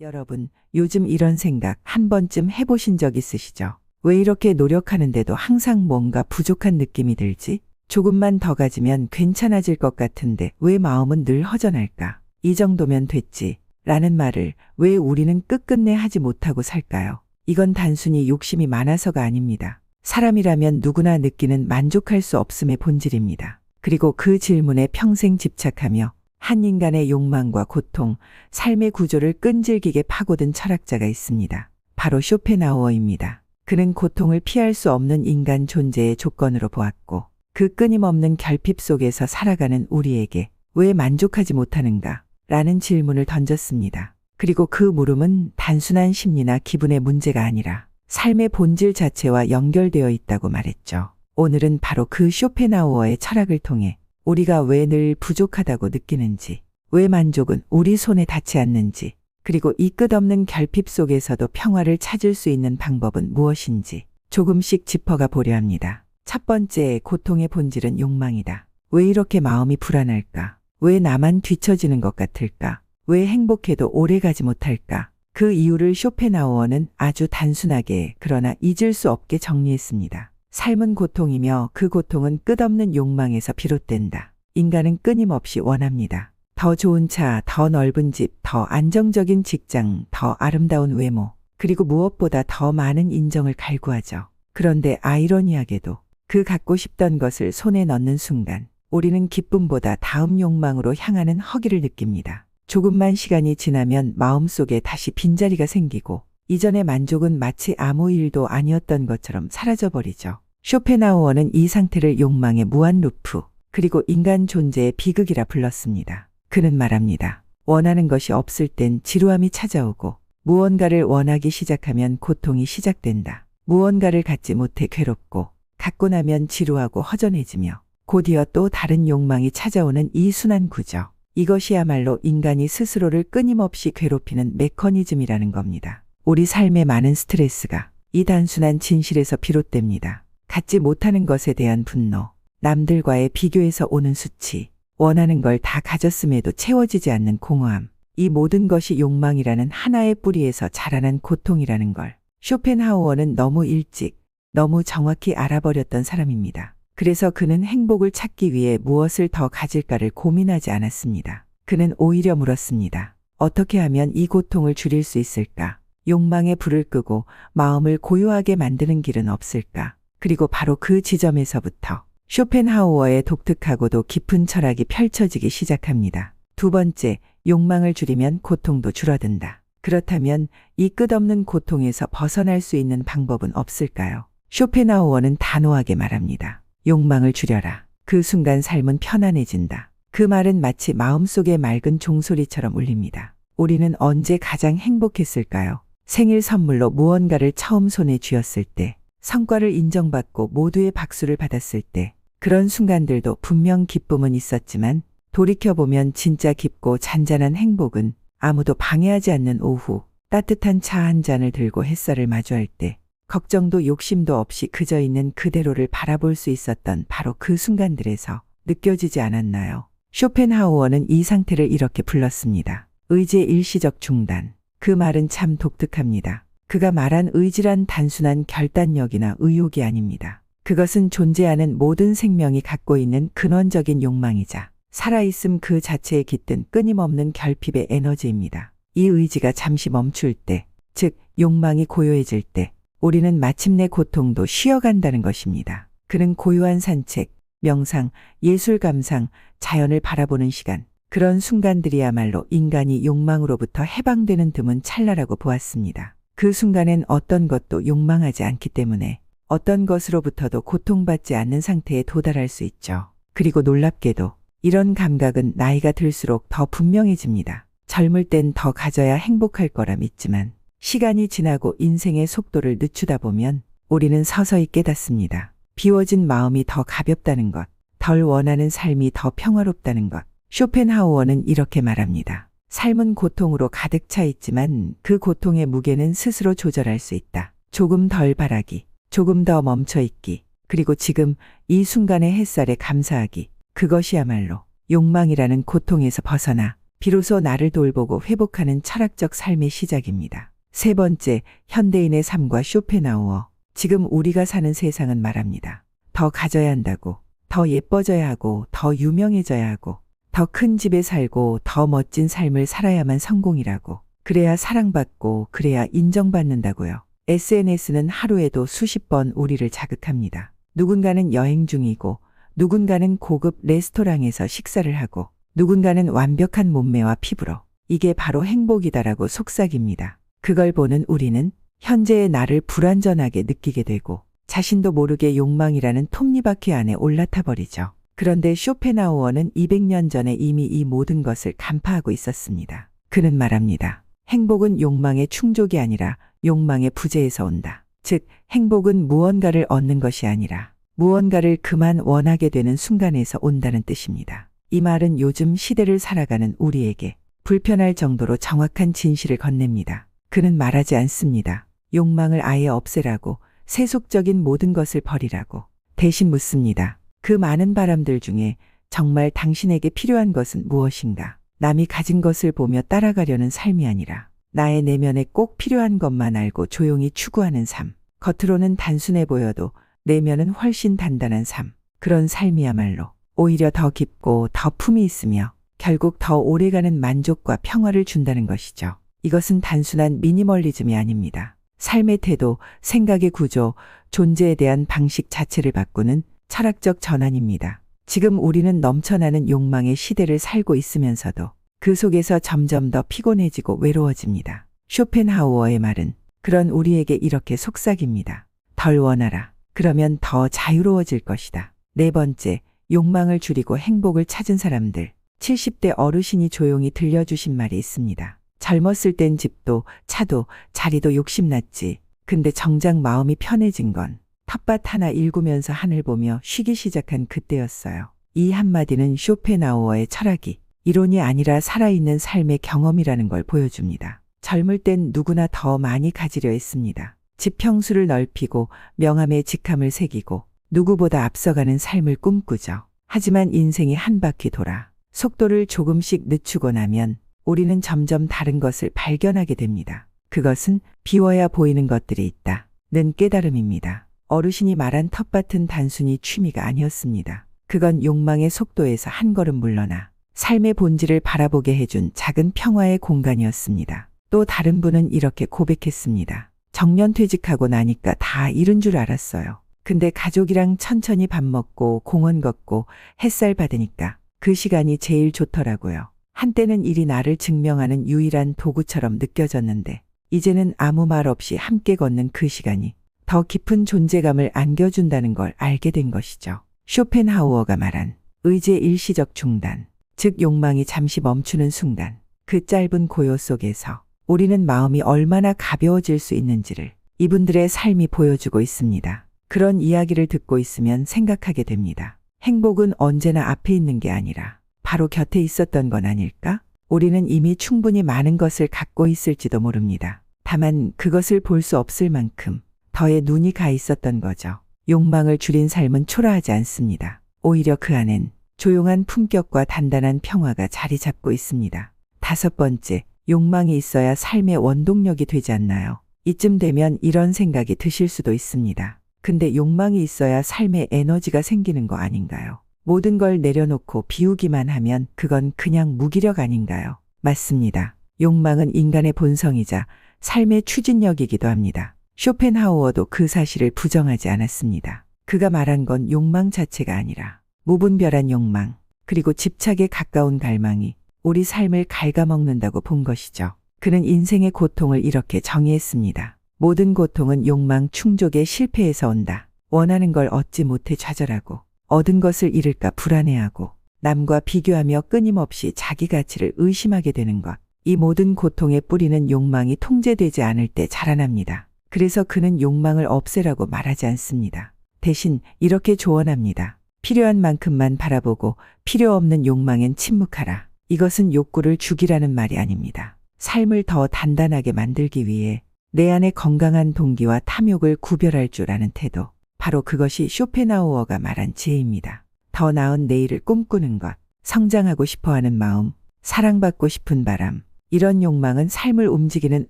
여러분, 요즘 이런 생각 한 번쯤 해보신 적 있으시죠? 왜 이렇게 노력하는데도 항상 뭔가 부족한 느낌이 들지? 조금만 더 가지면 괜찮아질 것 같은데 왜 마음은 늘 허전할까? 이 정도면 됐지. 라는 말을 왜 우리는 끝끝내 하지 못하고 살까요? 이건 단순히 욕심이 많아서가 아닙니다. 사람이라면 누구나 느끼는 만족할 수 없음의 본질입니다. 그리고 그 질문에 평생 집착하며 한 인간의 욕망과 고통, 삶의 구조를 끈질기게 파고든 철학자가 있습니다. 바로 쇼펜하우어입니다. 그는 고통을 피할 수 없는 인간 존재의 조건으로 보았고 그 끊임없는 결핍 속에서 살아가는 우리에게 왜 만족하지 못하는가? 라는 질문을 던졌습니다. 그리고 그 물음은 단순한 심리나 기분의 문제가 아니라 삶의 본질 자체와 연결되어 있다고 말했죠. 오늘은 바로 그 쇼펜하우어의 철학을 통해 우리가 왜 늘 부족하다고 느끼는지, 왜 만족은 우리 손에 닿지 않는지, 그리고 이 끝없는 결핍 속에서도 평화를 찾을 수 있는 방법은 무엇인지 조금씩 짚어가 보려 합니다. 첫 번째, 고통의 본질은 욕망이다. 왜 이렇게 마음이 불안할까? 왜 나만 뒤처지는 것 같을까? 왜 행복해도 오래 가지 못할까? 그 이유를 쇼펜하우어는 아주 단순하게 그러나 잊을 수 없게 정리했습니다. 삶은 고통이며 그 고통은 끝없는 욕망에서 비롯된다. 인간은 끊임없이 원합니다. 더 좋은 차, 더 넓은 집, 더 안정적인 직장, 더 아름다운 외모, 그리고 무엇보다 더 많은 인정을 갈구하죠. 그런데 아이러니하게도 그 갖고 싶던 것을 손에 넣는 순간 우리는 기쁨보다 다음 욕망으로 향하는 허기를 느낍니다. 조금만 시간이 지나면 마음속에 다시 빈자리가 생기고 이전의 만족은 마치 아무 일도 아니었던 것처럼 사라져버리죠. 쇼펜하우어는 이 상태를 욕망의 무한 루프, 그리고 인간 존재의 비극이라 불렀습니다. 그는 말합니다. 원하는 것이 없을 땐 지루함이 찾아오고 무언가를 원하기 시작하면 고통이 시작된다. 무언가를 갖지 못해 괴롭고 갖고 나면 지루하고 허전해지며 곧이어 또 다른 욕망이 찾아오는 이 순환 구조. 이것이야말로 인간이 스스로를 끊임없이 괴롭히는 메커니즘이라는 겁니다. 우리 삶의 많은 스트레스가 이 단순한 진실에서 비롯됩니다. 갖지 못하는 것에 대한 분노, 남들과의 비교에서 오는 수치, 원하는 걸 다 가졌음에도 채워지지 않는 공허함, 이 모든 것이 욕망이라는 하나의 뿌리에서 자라난 고통이라는 걸 쇼펜하우어는 너무 일찍, 너무 정확히 알아버렸던 사람입니다. 그래서 그는 행복을 찾기 위해 무엇을 더 가질까를 고민하지 않았습니다. 그는 오히려 물었습니다. 어떻게 하면 이 고통을 줄일 수 있을까? 욕망의 불을 끄고 마음을 고요하게 만드는 길은 없을까? 그리고 바로 그 지점에서부터 쇼펜하우어의 독특하고도 깊은 철학이 펼쳐지기 시작합니다. 두 번째, 욕망을 줄이면 고통도 줄어든다. 그렇다면 이 끝없는 고통에서 벗어날 수 있는 방법은 없을까요? 쇼펜하우어는 단호하게 말합니다. 욕망을 줄여라. 그 순간 삶은 편안해진다. 그 말은 마치 마음속의 맑은 종소리처럼 울립니다. 우리는 언제 가장 행복했을까요? 생일 선물로 무언가를 처음 손에 쥐었을 때, 성과를 인정받고 모두의 박수를 받았을 때, 그런 순간들도 분명 기쁨은 있었지만 돌이켜보면 진짜 깊고 잔잔한 행복은 아무도 방해하지 않는 오후 따뜻한 차 한 잔을 들고 햇살을 마주할 때 걱정도 욕심도 없이 그저 있는 그대로를 바라볼 수 있었던 바로 그 순간들에서 느껴지지 않았나요? 쇼펜하우어는 이 상태를 이렇게 불렀습니다. 의지의 일시적 중단. 그 말은 참 독특합니다. 그가 말한 의지란 단순한 결단력이나 의욕이 아닙니다. 그것은 존재하는 모든 생명이 갖고 있는 근원적인 욕망이자 살아있음 그 자체에 깃든 끊임없는 결핍의 에너지입니다. 이 의지가 잠시 멈출 때, 즉, 욕망이 고요해질 때, 우리는 마침내 고통도 쉬어간다는 것입니다. 그는 고요한 산책, 명상, 예술 감상, 자연을 바라보는 시간, 그런 순간들이야말로 인간이 욕망으로부터 해방되는 드문 찰나라고 보았습니다. 그 순간엔 어떤 것도 욕망하지 않기 때문에 어떤 것으로부터도 고통받지 않는 상태에 도달할 수 있죠. 그리고 놀랍게도 이런 감각은 나이가 들수록 더 분명해집니다. 젊을 땐 더 가져야 행복할 거라 믿지만 시간이 지나고 인생의 속도를 늦추다 보면 우리는 서서히 깨닫습니다. 비워진 마음이 더 가볍다는 것, 덜 원하는 삶이 더 평화롭다는 것. 쇼펜하우어는 이렇게 말합니다. 삶은 고통으로 가득 차 있지만 그 고통의 무게는 스스로 조절할 수 있다. 조금 덜 바라기, 조금 더 멈춰 있기, 그리고 지금 이 순간의 햇살에 감사하기. 그것이야말로 욕망이라는 고통에서 벗어나 비로소 나를 돌보고 회복하는 철학적 삶의 시작입니다. 세 번째, 현대인의 삶과 쇼펜하우어. 지금 우리가 사는 세상은 말합니다. 더 가져야 한다고, 더 예뻐져야 하고, 더 유명해져야 하고, 더 큰 집에 살고, 더 멋진 삶을 살아야만 성공이라고. 그래야 사랑받고, 그래야 인정받는다고요. SNS는 하루에도 수십 번 우리를 자극합니다. 누군가는 여행 중이고, 누군가는 고급 레스토랑에서 식사를 하고, 누군가는 완벽한 몸매와 피부로 이게 바로 행복이다라고 속삭입니다. 그걸 보는 우리는 현재의 나를 불완전하게 느끼게 되고 자신도 모르게 욕망이라는 톱니바퀴 안에 올라타 버리죠. 그런데 쇼펜하우어는 200년 전에 이미 이 모든 것을 간파하고 있었습니다. 그는 말합니다. 행복은 욕망의 충족이 아니라 욕망의 부재에서 온다. 즉, 행복은 무언가를 얻는 것이 아니라 무언가를 그만 원하게 되는 순간에서 온다는 뜻입니다. 이 말은 요즘 시대를 살아가는 우리에게 불편할 정도로 정확한 진실을 건넵니다. 그는 말하지 않습니다. 욕망을 아예 없애라고 세속적인 모든 것을 버리라고 대신 묻습니다. 그 많은 바람들 중에 정말 당신에게 필요한 것은 무엇인가? 남이 가진 것을 보며 따라가려는 삶이 아니라 나의 내면에 꼭 필요한 것만 알고 조용히 추구하는 삶. 겉으로는 단순해 보여도 내면은 훨씬 단단한 삶. 그런 삶이야말로 오히려 더 깊고 더 품이 있으며 결국 더 오래가는 만족과 평화를 준다는 것이죠. 이것은 단순한 미니멀리즘이 아닙니다. 삶의 태도, 생각의 구조, 존재에 대한 방식 자체를 바꾸는 철학적 전환입니다. 지금 우리는 넘쳐나는 욕망의 시대를 살고 있으면서도 그 속에서 점점 더 피곤해지고 외로워집니다. 쇼펜하우어의 말은 그런 우리에게 이렇게 속삭입니다. 덜 원하라. 그러면 더 자유로워질 것이다. 네 번째, 욕망을 줄이고 행복을 찾은 사람들. 70대 어르신이 조용히 들려주신 말이 있습니다. 젊었을 땐 집도, 차도, 자리도 욕심났지. 근데 정작 마음이 편해진 건 텃밭 하나 일구면서 하늘 보며 쉬기 시작한 그때였어요. 이 한마디는 쇼펜하우어의 철학이 이론이 아니라 살아있는 삶의 경험이라는 걸 보여줍니다. 젊을 땐 누구나 더 많이 가지려 했습니다. 집 평수를 넓히고 명함에 직함을 새기고 누구보다 앞서가는 삶을 꿈꾸죠. 하지만 인생이 한 바퀴 돌아 속도를 조금씩 늦추고 나면 우리는 점점 다른 것을 발견하게 됩니다. 그것은 비워야 보이는 것들이 있다. 는 깨달음입니다. 어르신이 말한 텃밭은 단순히 취미가 아니었습니다. 그건 욕망의 속도에서 한 걸음 물러나 삶의 본질을 바라보게 해준 작은 평화의 공간이었습니다. 또 다른 분은 이렇게 고백했습니다. 정년 퇴직하고 나니까 다 잃은 줄 알았어요. 근데 가족이랑 천천히 밥 먹고 공원 걷고 햇살 받으니까 그 시간이 제일 좋더라고요. 한때는 일이 나를 증명하는 유일한 도구처럼 느껴졌는데 이제는 아무 말 없이 함께 걷는 그 시간이 더 깊은 존재감을 안겨준다는 걸 알게 된 것이죠. 쇼펜하우어가 말한 의지의 일시적 중단, 즉 욕망이 잠시 멈추는 순간, 그 짧은 고요 속에서 우리는 마음이 얼마나 가벼워질 수 있는지를 이분들의 삶이 보여주고 있습니다. 그런 이야기를 듣고 있으면 생각하게 됩니다. 행복은 언제나 앞에 있는 게 아니라 바로 곁에 있었던 건 아닐까? 우리는 이미 충분히 많은 것을 갖고 있을지도 모릅니다. 다만 그것을 볼 수 없을 만큼 더의 눈이 가 있었던 거죠. 욕망을 줄인 삶은 초라하지 않습니다. 오히려 그 안엔 조용한 품격과 단단한 평화가 자리 잡고 있습니다. 다섯 번째, 욕망이 있어야 삶의 원동력이 되지 않나요? 이쯤 되면 이런 생각이 드실 수도 있습니다. 근데 욕망이 있어야 삶의 에너지가 생기는 거 아닌가요? 모든 걸 내려놓고 비우기만 하면 그건 그냥 무기력 아닌가요? 맞습니다. 욕망은 인간의 본성이자 삶의 추진력이기도 합니다. 쇼펜하우어도 그 사실을 부정하지 않았습니다. 그가 말한 건 욕망 자체가 아니라 무분별한 욕망, 그리고 집착에 가까운 갈망이 우리 삶을 갉아먹는다고 본 것이죠. 그는 인생의 고통을 이렇게 정의했습니다. 모든 고통은 욕망 충족의 실패에서 온다. 원하는 걸 얻지 못해 좌절하고 얻은 것을 잃을까 불안해하고 남과 비교하며 끊임없이 자기 가치를 의심하게 되는 것. 이 모든 고통의 뿌리는 욕망이 통제되지 않을 때 자라납니다. 그래서 그는 욕망을 없애라고 말하지 않습니다. 대신 이렇게 조언합니다. 필요한 만큼만 바라보고 필요 없는 욕망엔 침묵하라. 이것은 욕구를 죽이라는 말이 아닙니다. 삶을 더 단단하게 만들기 위해 내 안의 건강한 동기와 탐욕을 구별할 줄 아는 태도. 바로 그것이 쇼펜하우어가 말한 지혜입니다. 더 나은 내일을 꿈꾸는 것, 성장하고 싶어 하는 마음, 사랑받고 싶은 바람. 이런 욕망은 삶을 움직이는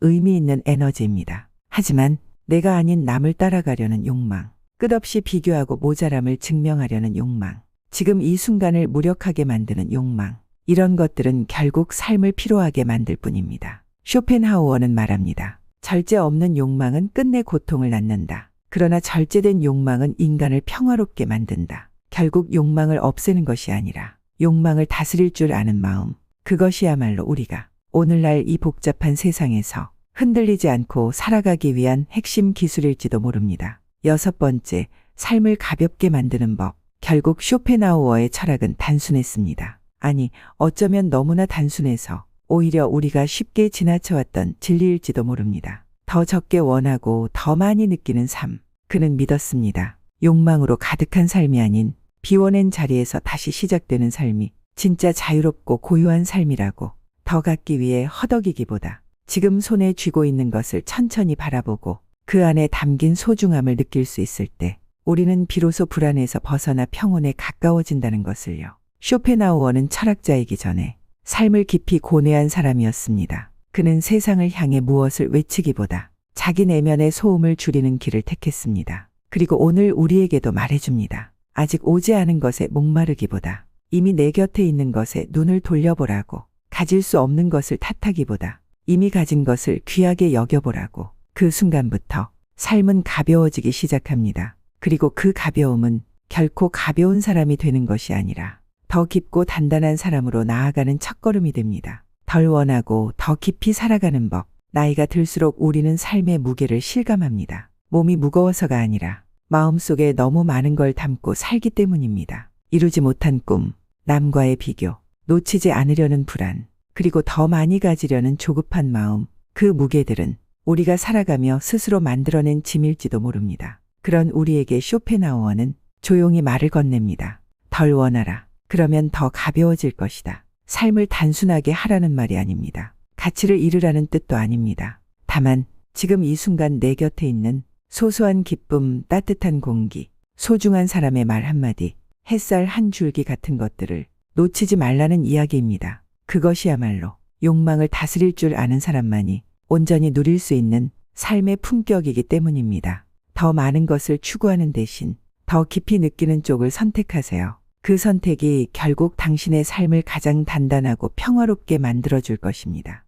의미 있는 에너지입니다. 하지만 내가 아닌 남을 따라가려는 욕망. 끝없이 비교하고 모자람을 증명하려는 욕망. 지금 이 순간을 무력하게 만드는 욕망. 이런 것들은 결국 삶을 피로하게 만들 뿐입니다. 쇼펜하우어는 말합니다. 절제 없는 욕망은 끝내 고통을 낳는다. 그러나 절제된 욕망은 인간을 평화롭게 만든다. 결국 욕망을 없애는 것이 아니라 욕망을 다스릴 줄 아는 마음. 그것이야말로 우리가 오늘날 이 복잡한 세상에서 흔들리지 않고 살아가기 위한 핵심 기술일지도 모릅니다. 여섯 번째, 삶을 가볍게 만드는 법. 결국 쇼펜하우어의 철학은 단순했습니다. 아니, 어쩌면 너무나 단순해서 오히려 우리가 쉽게 지나쳐왔던 진리일지도 모릅니다. 더 적게 원하고 더 많이 느끼는 삶. 그는 믿었습니다. 욕망으로 가득한 삶이 아닌 비워낸 자리에서 다시 시작되는 삶이 진짜 자유롭고 고요한 삶이라고 더 갖기 위해 허덕이기보다 지금 손에 쥐고 있는 것을 천천히 바라보고 그 안에 담긴 소중함을 느낄 수 있을 때 우리는 비로소 불안에서 벗어나 평온에 가까워진다는 것을요. 쇼펜하우어는 철학자이기 전에 삶을 깊이 고뇌한 사람이었습니다. 그는 세상을 향해 무엇을 외치기보다 자기 내면의 소음을 줄이는 길을 택했습니다. 그리고 오늘 우리에게도 말해줍니다. 아직 오지 않은 것에 목마르기보다 이미 내 곁에 있는 것에 눈을 돌려보라고 가질 수 없는 것을 탓하기보다 이미 가진 것을 귀하게 여겨보라고 그 순간부터 삶은 가벼워지기 시작합니다. 그리고 그 가벼움은 결코 가벼운 사람이 되는 것이 아니라 더 깊고 단단한 사람으로 나아가는 첫걸음이 됩니다. 덜 원하고 더 깊이 살아가는 법. 나이가 들수록 우리는 삶의 무게를 실감합니다. 몸이 무거워서가 아니라 마음속에 너무 많은 걸 담고 살기 때문입니다. 이루지 못한 꿈, 남과의 비교, 놓치지 않으려는 불안, 그리고 더 많이 가지려는 조급한 마음, 그 무게들은 우리가 살아가며 스스로 만들어낸 짐일지도 모릅니다. 그런 우리에게 쇼펜하우어는 조용히 말을 건넵니다. 덜 원하라. 그러면 더 가벼워질 것이다. 삶을 단순하게 하라는 말이 아닙니다. 가치를 잃으라는 뜻도 아닙니다. 다만 지금 이 순간 내 곁에 있는 소소한 기쁨, 따뜻한 공기, 소중한 사람의 말 한마디, 햇살 한 줄기 같은 것들을 놓치지 말라는 이야기입니다. 그것이야말로 욕망을 다스릴 줄 아는 사람만이 온전히 누릴 수 있는 삶의 품격이기 때문입니다. 더 많은 것을 추구하는 대신 더 깊이 느끼는 쪽을 선택하세요. 그 선택이 결국 당신의 삶을 가장 단단하고 평화롭게 만들어줄 것입니다.